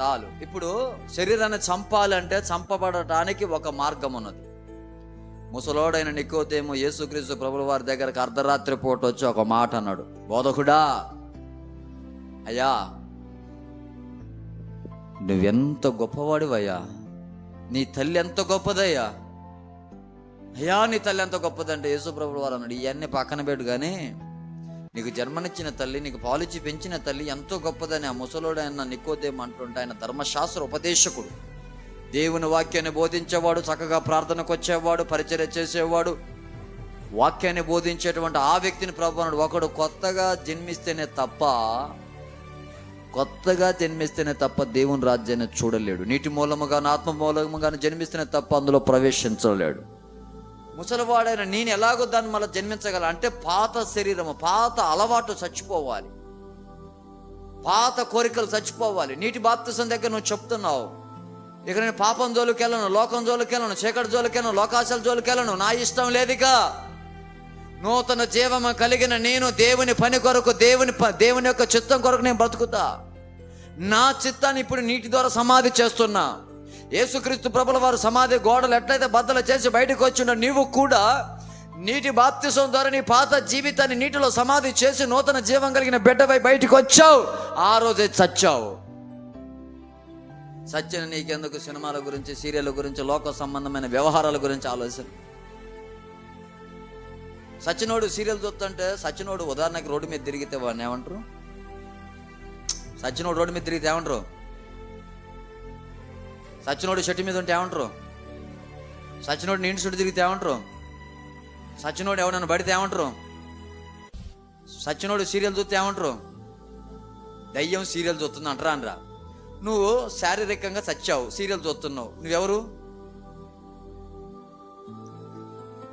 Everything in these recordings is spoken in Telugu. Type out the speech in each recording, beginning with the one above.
చాలు. ఇప్పుడు శరీరాన్ని చంపాలంటే చంపబడటానికి ఒక మార్గం ఉన్నది. ముసలోడైన నికోతేమో యేసుక్రీస్తు ప్రభుల వారి దగ్గరకు అర్ధరాత్రి పూట వచ్చి ఒక మాట అన్నాడు. బోధకుడా అయ్యా నువ్వెంత గొప్పవాడివయ్యా? నీ తల్లి ఎంత గొప్పదయ్యా? అయ్యా నీ తల్లి ఎంత గొప్పదంటే యేసు ప్రభుల వారు అన్నాడు. ఇవన్నీ పక్కన పెట్టు కానీ నీకు జన్మనిచ్చిన తల్లి నీకు పాలిచ్చి పెంచిన తల్లి ఎంతో గొప్పదని ఆ ముసలోడైన నికోదేం అంటుంటే ఆయన ధర్మశాస్త్ర ఉపదేశకుడు. దేవుని వాక్యాన్ని బోధించేవాడు చక్కగా ప్రార్థనకు వచ్చేవాడు పరిచర్య చేసేవాడు. వాక్యాన్ని బోధించేటువంటి ఆ వ్యక్తిని ప్రభు ఒకడు కొత్తగా జన్మిస్తేనే తప్ప కొత్తగా జన్మిస్తేనే తప్ప దేవుని రాజ్యాన్ని చూడలేడు. నీటి మూలముగా ఆత్మ మూలముగా జన్మిస్తేనే తప్ప అందులో ప్రవేశించలేడు. ముసలివాడైన నేను ఎలాగో దాన్ని మళ్ళీ జన్మించగల? అంటే పాత శరీరము పాత అలవాటు చచ్చిపోవాలి. పాత కోరికలు చచ్చిపోవాలి. నీటి బాప్తిసం దగ్గర నువ్వు చెప్తున్నావు. ఇక నేను పాపం జోలికెళ్ళను లోకం జోలికెళ్ళను చీకటి జోలికెళ్ళను లోకాశాల జోలికెళ్ళను నా ఇష్టం లేదుగా నూతన జీవము కలిగిన నేను దేవుని పని కొరకు దేవుని ప- దేవుని యొక్క చిత్తం కొరకు నేను బ్రతుకుతా. నా చిత్తాన్ని ఇప్పుడు నీటి ద్వారా సమాధి చేస్తున్నా. యేసుక్రీస్తు ప్రభుల వారు సమాధి గోడలు ఎట్లయితే బద్దలు చేసి బయటకు వచ్చిండో నీవు కూడా నీటి బాప్తిసం ద్వారా నీ పాత జీవితాన్ని నీటిలో సమాధి చేసి నూతన జీవం కలిగిన బిడ్డపై బయటకు వచ్చావు. ఆ రోజే చచ్చావు. సత్యన నీకెందుకు సినిమాల గురించి సీరియల్ గురించి లోక సంబంధమైన వ్యవహారాల గురించి ఆలోచన? సచినోడు సీరియల్ చూస్తుంటే సచినోడు ఉదాహరణకి రోడ్డు మీద తిరిగితే వాడిని ఏమంటారు? సచినోడు రోడ్డు మీద తిరిగితే ఏమంటారు? సచినోడు చెట్టు మీద ఉంటే ఏమంటారు? సచినోడు నీటి చుట్టూ తిరిగితే ఏమంటారు? సచినోడు ఎవడన్నా పడితే ఏమంటారు? సచినోడు సీరియల్ చూస్తే ఏమంటారు? దయ్యం సీరియల్ చూస్తుంది అంటరా అనరా? నువ్వు శారీరకంగా చచ్చావు సీరియల్ చూస్తున్నావు. నువ్వెవరు?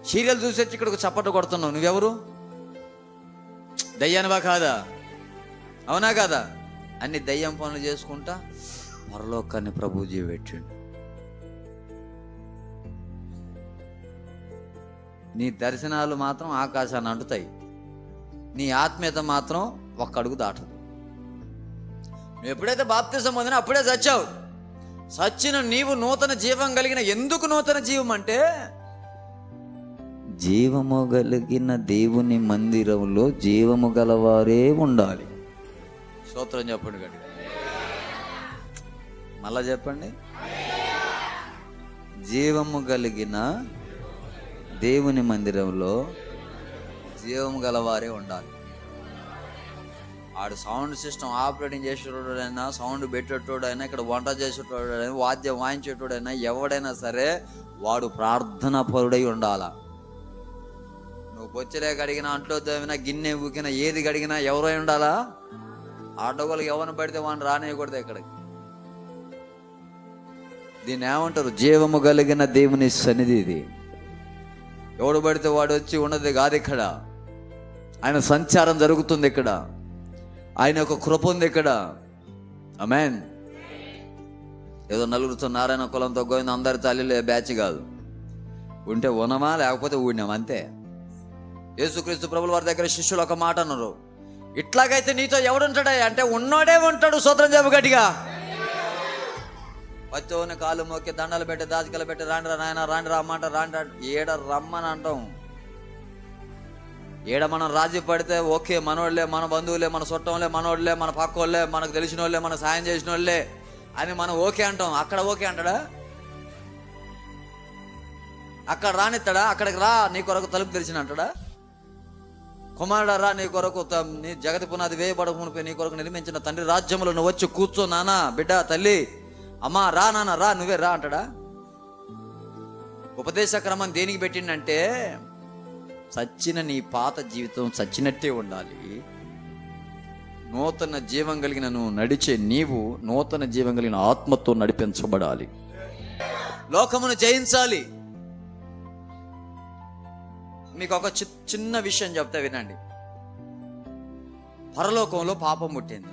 సీరియల్ చూసి వచ్చి ఇక్కడికి చప్పట్లు కొడుతున్నావు. నువ్వెవరు? దయ్యానివా కాదా? అవునా కాదా? అన్ని దయ్యం పనులు చేసుకుంటా పరలోకాన్ని ప్రభు పెట్టిండు. నీ దర్శనాలు మాత్రం ఆకాశాన్ని అంటుతాయి. నీ ఆత్మీయత మాత్రం ఒక్క అడుగు దాటదు. నువ్వు ఎప్పుడైతే బాప్తిజం పొందినా అప్పుడే చచ్చావు. చచ్చిన నీవు నూతన జీవం కలిగిన ఎందుకు నూతన జీవం అంటే జీవము కలిగిన దేవుని మందిరంలో జీవము గలవారే ఉండాలి. స్తోత్రం చెప్పండి గట్టిగా. మళ్ళా చెప్పండి. జీవము కలిగిన దేవుని మందిరంలో జీవము గలవారే ఉండాలి. ఆడు సౌండ్ సిస్టమ్ ఆపరేటింగ్ చేసేటోడైనా సౌండ్ పెట్టేటోడైనా ఇక్కడ వంట చేసేటోడైనా వాద్యం వాయించేటోడైనా ఎవడైనా సరే వాడు ప్రార్థన పరుడై ఉండాల. నువ్వు బొచ్చలే కడిగినా అంట్లో తోమినా గిన్నె ఊకినా ఏది కడిగినా ఎవరై ఉండాలా? ఆటోగోలు ఎవరిని పడితే వాడిని రానియకూడదు ఇక్కడికి దీన్ని ఏమంటారు జీవము కలిగిన దేవుని సన్నిధి ఇది. ఎవడు పడితే వాడు వచ్చి ఉన్నది కాదు ఇక్కడ. ఆయన సంచారం జరుగుతుంది ఇక్కడ. ఆయన యొక్క కృప ఉంది ఇక్కడ. అమెన్ ఏదో నలుగురితో నారాయణ కులంతో గోవింద అందరి తల్లిలో బ్యాచ్ కాదు. ఉంటే ఉన్నమా లేకపోతే ఊడినాం అంతే. యేసుక్రీస్తు ప్రభుల వారి దగ్గర శిష్యులు ఒక మాట అన్నారు. ఇట్లాగైతే నీతో ఎవడుంటాడే అంటే ఉన్నోడే ఉంటాడు సూత్రం చెప్పు గట్టిగా. పచ్చోని కాలు మొక్కి దండలు పెట్టి దాచికలు పెట్టి రాండిరా నాయన రాండి రమ్మంట రాండి ఏడ రమ్మని అంటాం? ఏడ మనం రాజీ పడితే ఓకే మనోళ్ళే మన బంధువులే మన చుట్టంలే మనోళ్ళే మన పక్కోళ్ళే మనకు తెలిసిన వాళ్ళే మన సాయం చేసిన వాళ్ళే అని మనం ఓకే అంటాం. అక్కడ ఓకే అంటాడా? అక్కడ రానిస్తాడా అక్కడికి రా నీ కొరకు తలుపు తెరిచిన అంటాడా కుమారుడా రా నీ కొరకు నీ జగతి పునాది వేయబడక నీ కొరకు నిర్మించిన తండ్రి రాజ్యంలో నువ్వు వచ్చి కూర్చో నానా బిడ్డ తల్లి. అమ్మా రా నాన్న రా నువ్వే రా అంటాడా? ఉపదేశ క్రమం దేనికి పెట్టిండంటే సచ్చిన నీ పాత జీవితం చచ్చినట్టే ఉండాలి. నూతన జీవం కలిగిన నువ్వు నడిచే నీవు నూతన జీవం కలిగిన ఆత్మతో నడిపించబడాలి. లోకమును జయించాలి. మీకు ఒక చిన్న విషయం చెప్తా వినండి. పరలోకంలో పాపం పుట్టింది.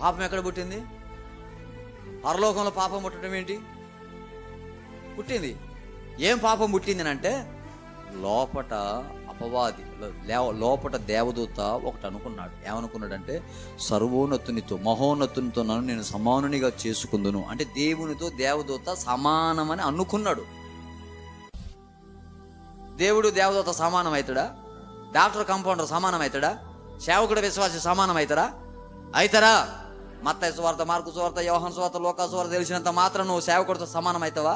పాపం ఎక్కడ పుట్టింది? పరలోకంలో పాపం పుట్టడం ఏంటి? పుట్టింది. ఏం పాపం పుట్టింది అంటే లోపట అపవాది లోపట దేవదూత ఒకటి అనుకున్నాడు. ఏమనుకున్నాడంటే సర్వోన్నతునితో మహోన్నతునితో నన్ను నేను సమానునిగా చేసుకుందును. అంటే దేవునితో దేవదూత సమానమని అనుకున్నాడు. దేవుడు దేవదూత సమానం అవుతాడా డాక్టర్ కంపౌండర్ సమానం అవుతాడా సేవకుడు విశ్వాసి సమానం అవుతారా అవుతారా మత్త స్వార్థ మార్కు స్వార్థ యోహన్ స్వార్థ లోక స్వార్థ తెలిసినంత మాత్రం నువ్వు సేవకుడితో సమానం అవుతావా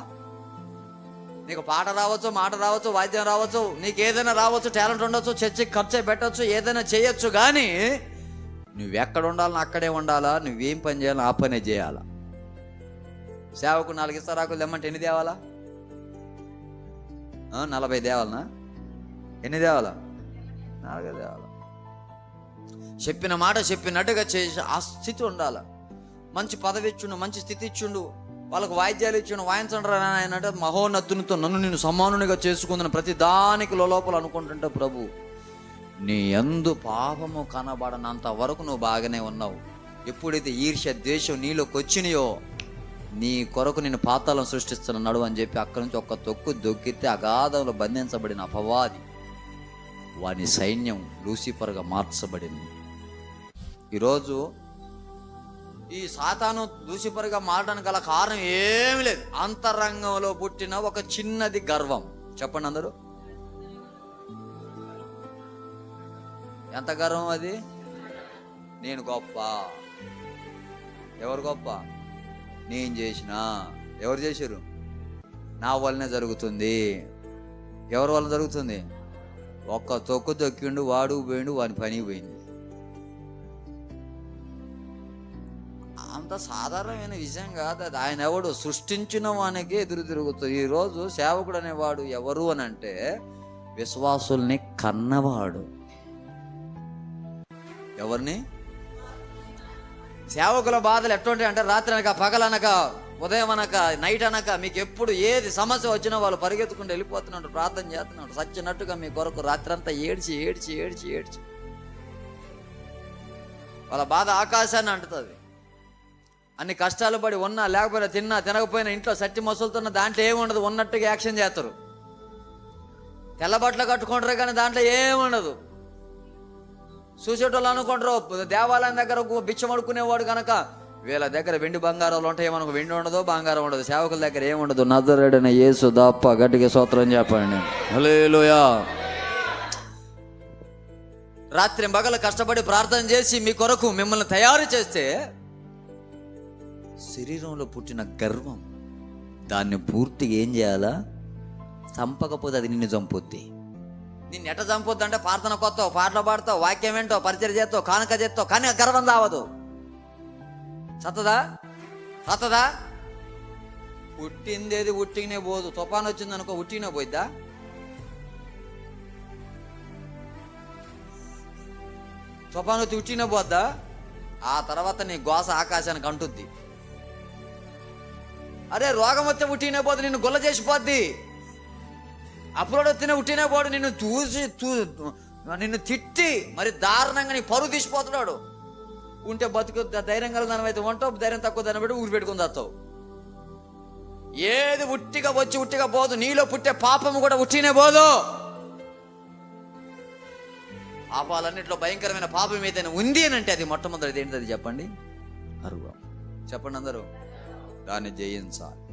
నీకు పాట రావచ్చు మాట రావచ్చు వాద్యం రావచ్చు నీకు ఏదైనా రావచ్చు టాలెంట్ ఉండొచ్చు చర్చికి ఖర్చు పెట్టవచ్చు ఏదైనా చేయొచ్చు కానీ నువ్వు ఎక్కడ ఉండాలని అక్కడే ఉండాలా నువ్వేం పని చేయాలని ఆ పనే చేయాలా? సేవకు నాలుగు ఇస్తారాకులు తెమ్మంటే ఎన్ని తేవాలా నలభై తేవాలనా ఎన్ని తేవాలా నాలుగు తేవాలా చెప్పిన మాట చెప్పినట్టుగా చేసి ఆ స్థితి ఉండాలి. మంచి పదవి ఇచ్చుండు మంచి స్థితి ఇచ్చుండు వాళ్ళకు వాయిద్యాలు ఇచ్చిండు వాయించండి ఆయన అంటే మహోన్నతునితో నన్ను నేను సమానునిగా చేసుకుందని ప్రతి దానికి లోపల అనుకుంటుంటే ప్రభు నీ ఎందు పాపము కనబడనంత వరకు నువ్వు బాగానే ఉన్నావు. ఎప్పుడైతే ఈర్ష్య ద్వేషం నీలోకి వచ్చినాయో నీ కొరకు నేను పాతాలను సృష్టిస్తున్నాడు అని చెప్పి అక్కడి నుంచి ఒక్క తొక్కు దొక్కితే అగాధంలో బంధించబడిన అపవాది వాని సైన్యం లూసిఫర్గా మార్చబడింది. ఈరోజు ఈ సాతాను లూసిఫర్గా మారడానికి గల కారణం ఏమి లేదు. అంతరంగంలో పుట్టిన ఒక చిన్నది గర్వం. చెప్పండి అందరూ. ఎంత గర్వం అది? నేను గొప్ప. ఎవరు గొప్ప? నేను చేసిన. ఎవరు చేశారు? నా వల్లనే జరుగుతుంది. ఎవరి వల్ల జరుగుతుంది? ఒక్క తొక్కు తొక్కిండు వాడు పోయిండు వాని పని పోయింది అంత సాధారణమైన విషయం కాదు అది. ఆయన ఎవడు సృష్టించిన వానికి ఎదురు తిరుగుతుంది ఈరోజు సేవకుడు అనేవాడు ఎవరు అని అంటే విశ్వాసుల్ని కన్నవాడు. ఎవరిని? సేవకుల బాధలు ఎటువంటి అంటే రాత్రి అనక పగలనక ఉదయం అనక నైట్ అనక మీకు ఎప్పుడు ఏది సమస్య వచ్చినా వాళ్ళు పరిగెత్తుకుంటూ వెళ్ళిపోతున్నాడు ప్రార్థన చేస్తున్నాడు. సచ్చినట్టుగా మీ కొరకు రాత్రి అంతా ఏడ్చి ఏడ్చి ఏడ్చి ఏడ్చి. వాళ్ళ బాధ ఆకాశాన్ని అంటుతుంది. అన్ని కష్టాలు పడి ఉన్నా లేకపోయినా తిన్నా తినకపోయినా ఇంట్లో సట్టి మసులుతున్న దాంట్లో ఏముండదు ఉన్నట్టుగా యాక్షన్ చేస్తారు. తెల్లబట్టలు కట్టుకుంటారు కానీ దాంట్లో ఏముండదు చూసేటోళ్ళు అనుకుంటారు దేవాలయం దగ్గర బిచ్చమడుకునేవాడు కనుక వీళ్ళ దగ్గర వెండి బంగారాలు ఉంటాయి? మనకు వెండి ఉండదు బంగారం ఉండదు. సేవకుల దగ్గర ఏముండదు నజరేడన యేసు దప్ప గట్టిగా సూత్రం చెప్పండి. హల్లెలూయా. రాత్రి పగలు కష్టపడి ప్రార్థన చేసి మీ కొరకు మిమ్మల్ని తయారు చేస్తే శరీరంలో పుట్టిన గర్వం దాన్ని పూర్తిగా ఏం చేయాలా? చంపకపోతే అది నిన్ను చంపుద్ది. నిన్ను ఎట చంపొద్దు అంటే ప్రార్థన కొత్తావు పాటలు పాడతావు వాక్యం ఏంటో పరిచయం చేస్తావు కానుక చేస్తావు కానీ గర్వం రావదు. సత్తదా? సత్తదా? పుట్టిందేది ఉట్టిగానే పోదు. తుఫాన్ వచ్చింది అనుకో ఉట్టిగానే పోయిద్దా? తుఫాన్ వచ్చి ఉట్టిగానే పోద్దా? ఆ తర్వాత నీ గోస ఆకాశానికి అంటుద్ది. అరే రోగం వస్తే ఉట్టినే పోదు నిన్ను గుల్ల చేసిపోద్ది అప్పుడు వస్తేనే ఉట్టినే పోడు నిన్ను చూసి చూ నిన్ను తిట్టి మరి దారుణంగా నీ పరువు తీసిపోతున్నాడు. ఉంటే బతుకు ధైర్యం గల దాని అయితే ఉంటావు ధైర్యం తక్కువ దాన్ని బట్టి ఊరి పెట్టుకుని దాస్తావు. ఏది ఉట్టిగా వచ్చి ఉట్టిగా పోదు నీలో పుట్టే పాపము కూడా ఉట్టినే పోదు. పాపాలన్నింటిలో భయంకరమైన పాపం ఏదైనా ఉంది అని అంటే అది మొట్టమొదటిది ఏంటిది అది చెప్పండి? అరువు చెప్పండి అందరూ. దాన్ని జయించాలి.